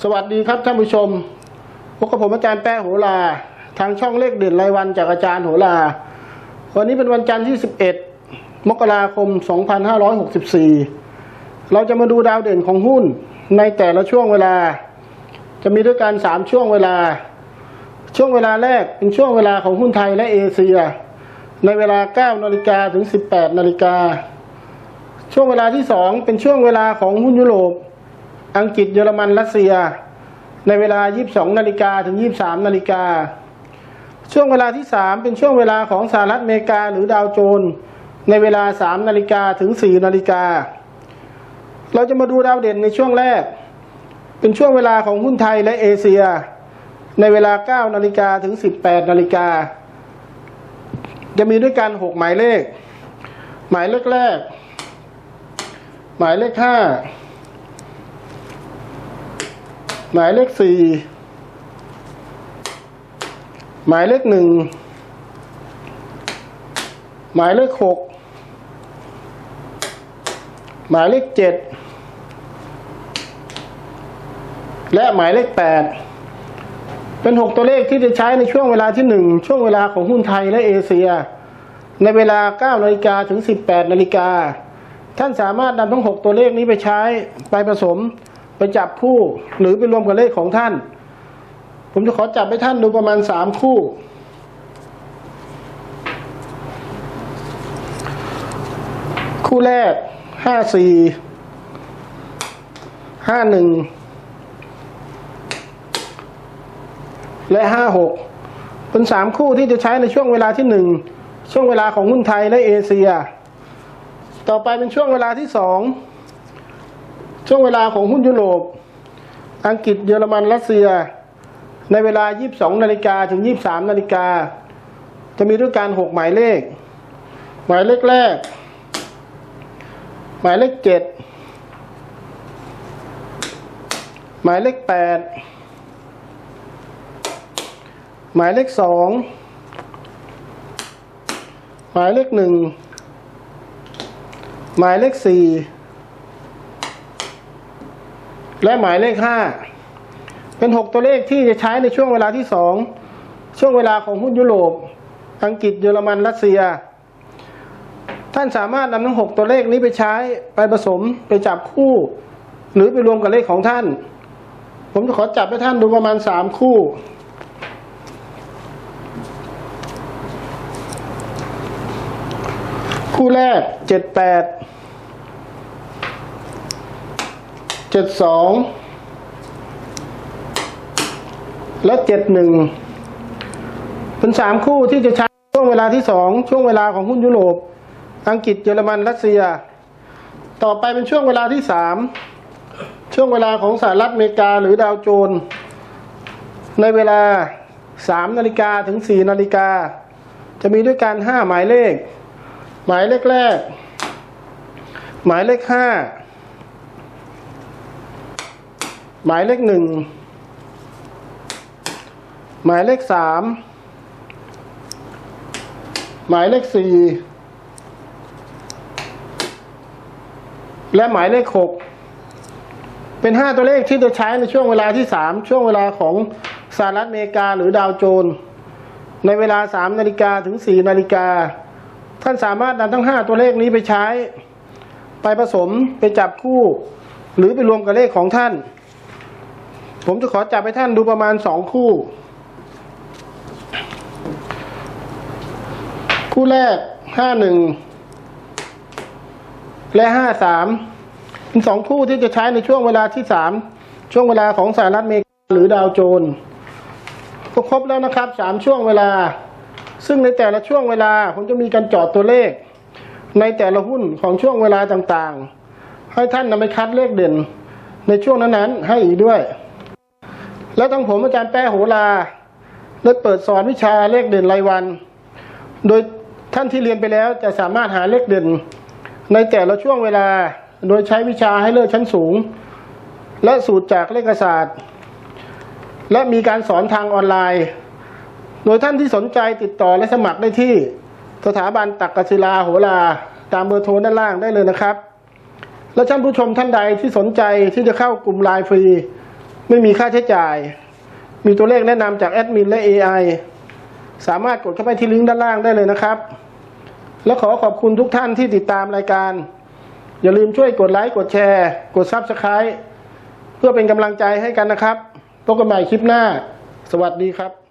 สวัสดีครับท่านผู้ชมพบกับผมอาจารย์แป้โหราทางช่องเลขเด่นรายวันจากอาจารย์โหราวันนี้เป็นวันจันทร์ที่ 11 มกราคม 2564 เราจะมาดูดาวเด่นของหุ้นในแต่ละช่วงเวลา จะมีด้วยกัน 3 ช่วงเวลา ช่วงเวลาแรกเป็นช่วงเวลาของหุ้นไทยและเอเชีย ในเวลา 9 นาฬิกาถึง 18 นาฬิกา ช่วงเวลาที่ 2 เป็นช่วงเวลาของหุ้นยุโรป อังกฤษเยอรมันรัสเซีย ในเวลา 22 นาฬิกาถึง 23 นาฬิกา ช่วงเวลาที่ 3 เป็นช่วงเวลาของสหรัฐอเมริกาหรือดาวโจน ในเวลา 3 นาฬิกาถึง 4 นาฬิกา เราจะมาดูดาวเด่นในช่วงแรก เป็นช่วงเวลาของหุ้นไทยและเอเชีย ในเวลา 9 นาฬิกาถึง 18 นาฬิกา จะมีด้วยกัน 6 หมายเลข หมายเลขแรก หมายเลขห้า หมายเลขสี่หมายเลขหนึ่งหมายเลขหกหมายเลขเจ็ดและหมายเลขแปดเป็นหกตัวเลขที่จะใช้ในช่วงเวลาที่หนึ่งช่วงเวลาของหุ้นไทยและเอเชีย ในเวลา9นาฬิกาถึง18นาฬิกาท่านสามารถนำทั้ง6ตัวเลขนี้ไปใช้ไปผสม ไปจับคู่ หรือไปรวมกับเลขของท่าน ผมจะขอจับให้ท่านดูประมาณ3คู่ คู่แรกห้าสี่ห้าหนึ่งและห้าหกเป็นสามคู่ที่จะใช้ในช่วงเวลาที่หนึ่งช่วงเวลาของหุ้นไทยและเอเชีย ต่อไปเป็นช่วงเวลาที่สอง ช่วงเวลาของหุ้นยุโรป อังกฤษเยอรมันรัสเซีย ในเวลา 22 นาฬิกาถึง 23 นาฬิกา จะมีด้วยกัน6หมายเลข หมายเลขแรก หมายเลข 7 หมายเลข 8 หมายเลข 2 หมายเลขหนึ่งหมายเลขสี่ และหมายเลขห้าเป็นหกตัวเลขที่จะใช้ในช่วงเวลาที่สองช่วงเวลาของหุ้นยุโรป อังกฤษเยอรมันรัสเซีย ท่านสามารถนำทั้งหกตัวเลขนี้ไปใช้ไปผสมไปจับคู่ หรือไปรวมกับเลขของท่าน ผมจะขอจับให้ท่านดูประมาณสามคู่คู่แรกเจ็ดแปด เจ็ดสองและเจ็ดหนึ่งเป็นสามคู่ที่จะใช้ช่วงเวลาที่สองช่วงเวลาของหุ้นยุโรป อังกฤษเยอรมันรัสเซีย ต่อไปเป็นช่วงเวลาที่สามช่วงเวลาของสหรัฐอเมริกาหรือดาวโจน ในเวลาสามนาฬิกาถึงสี่นาฬิกา จะมีด้วยกันห้าหมายเลข หมายเลขแรก หมายเลขห้า หมายเลขหนึ่งหมายเลขสามหมายเลขสี่และหมายเลขหกเป็นห้าตัวเลขที่จะใช้ในช่วงเวลาที่สามช่วงเวลาของสหรัฐอเมริกาหรือดาวโจน ในเวลาสามนาฬิกาถึงสี่นาฬิกา ท่านสามารถนำทั้งห้าตัวเลขนี้ไปใช้ ไปผสมไปจับคู่ หรือไปรวมกับเลขของท่าน ผมจะขอจับให้ท่านดูประมาณสองคู่ คู่แรกห้าหนึ่งและห้าสามเป็นสองคู่ที่จะใช้ในช่วงเวลาที่สามช่วงเวลาของสหรัฐอเมริกาหรือดาวโจนส์ก็ครบแล้วนะครับสามช่วงเวลา ซึ่งในแต่ละช่วงเวลาผมจะมีการจอดตัวเลข ในแต่ละหุ้นของช่วงเวลาต่างๆ ให้ท่านนำไปคัดเลขเด่น ในช่วงนั้นๆให้อีกด้วย และทั้งผมอาจารย์แป้โหราได้เปิดสอนวิชาเลขเด่นรายวัน โดยท่านที่เรียนไปแล้วจะสามารถหาเลขเด่น ในแต่ละช่วงเวลาโดยใช้วิชาให้เลิศชั้นสูง และสูตรจากเลขศาสตร์ และมีการสอนทางออนไลน์ โดยท่านที่สนใจติดต่อและสมัครได้ที่สถาบันตักกศิลาโหราตามเบอร์โทรด้านล่างได้เลยนะครับ และท่านผู้ชมท่านใดที่สนใจที่จะเข้ากลุ่มไลน์ฟรี ไม่มีค่าใช้จ่าย มีตัวเลขแนะนำจากแอดมินและ AI สามารถกดเข้าไปที่ลิงก์ด้านล่างได้เลยนะครับ และขอขอบคุณทุกท่านที่ติดตามรายการ อย่าลืมช่วยกดไลค์กดแชร์ กด Subscribe เพื่อเป็นกำลังใจให้กันนะครับพบกันใหม่คลิปหน้า สวัสดีครับ